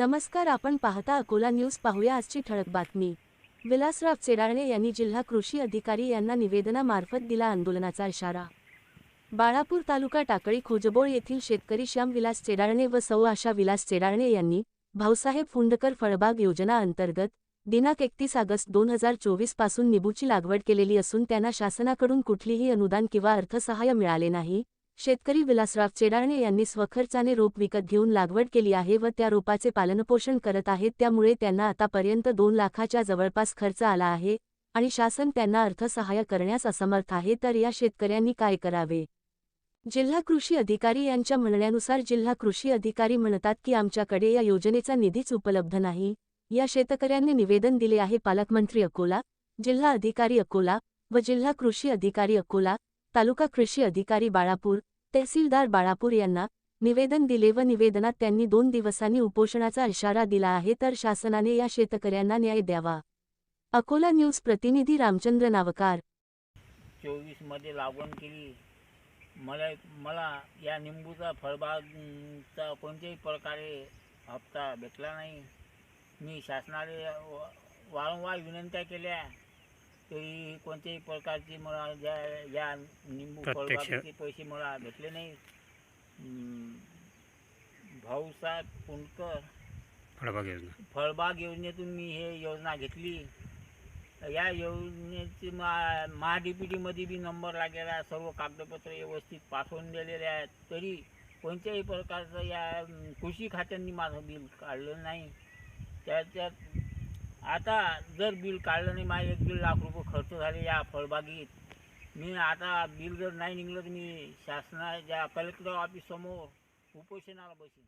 नमस्कार आपण पाहता अकोला न्यूज. पाहूया आजची ठळक बातमी. विलासराव चेडाळणे यांनी जिल्हा कृषी अधिकारी यांना निवेदनामार्फत दिला आंदोलनाचा इशारा. बाळापूर तालुका टाकळी खोजबोळ येथील शेतकरी श्याम विलास चेडाळणे व सौ आशा विलास चेडाळणे यांनी भाऊसाहेब फुंडकर फळबाग योजना अंतर्गत दिनांक एकतीस ऑगस्ट दोन हजार चोवीसपासून निबूची लागवड केलेली असून त्यांना शासनाकडून कुठलीही अनुदान किंवा अर्थसहाय्य मिळाले नाही. शेतकरी विलासराव चेडाळणे यांनी स्वखर्चाने रोप विकत घेऊन लागवड केली आहे व त्या रोपाचे पालनपोषण करत आहेत. त्यामुळे त्यांना आतापर्यंत दोन लाखाच्या जवळपास खर्च आला आहे आणि शासन त्यांना अर्थसहाय्य करण्यास असमर्थ आहे. तर या शेतकऱ्यांनी काय करावे? जिल्हा कृषी अधिकारी यांच्या म्हणण्यानुसार जिल्हा कृषी अधिकारी म्हणतात की आमच्याकडे या योजनेचा निधीच उपलब्ध नाही. या शेतकऱ्यांनी निवेदन दिले आहे पालकमंत्री अकोला जिल्हा अधिकारी अकोला व जिल्हा कृषी अधिकारी अकोला तालुका कृषी अधिकारी बाळापूर तहसीलदार बाळापूर यांना निवेदन दिले व निवेदनात त्यांनी दोन दिवसांनी उपोषणाचा इशारा दिला आहे तर शासनाने या शेतकऱ्यांना न्याय द्यावा. अकोला न्यूज प्रतिनिधी रामचंद्र नावकार. चोवीसमध्ये लागवण केली. मला मला या निंबूचा फळबागचा कोणत्याही प्रकारे हप्ता भेटला नाही. मी शासनाने वारंवार विनंत्या केल्या. तरी कोणत्याही प्रकारची मला ज्या या निंबू प्रत्यक्ष- फळबागेचे पैसे मला भेटले नाही. हम्म, भाऊसाहेब पुंडकर फळबाग योजना. फळबाग योजनेतून मी हे योजना घेतली. या योजनेची मा महा डी पी टीमध्ये बी नंबर लागलेला आहे सर्व कागदपत्र व्यवस्थित पाठवून दिलेले आहेत. तरी कोणत्याही प्रकारचं या अं, कृषी खात्यांनी माझं बिल काढलं नाही. त्याच्यात आता जर बिल काढलं नाही माझे एक दीड लाख रुपये खर्च झाले या फळबागेत. मी आता बिल जर नाही निघलं तर मी शासनाच्या कलेक्टर ऑफिससमोर उपोषणाला बसेन.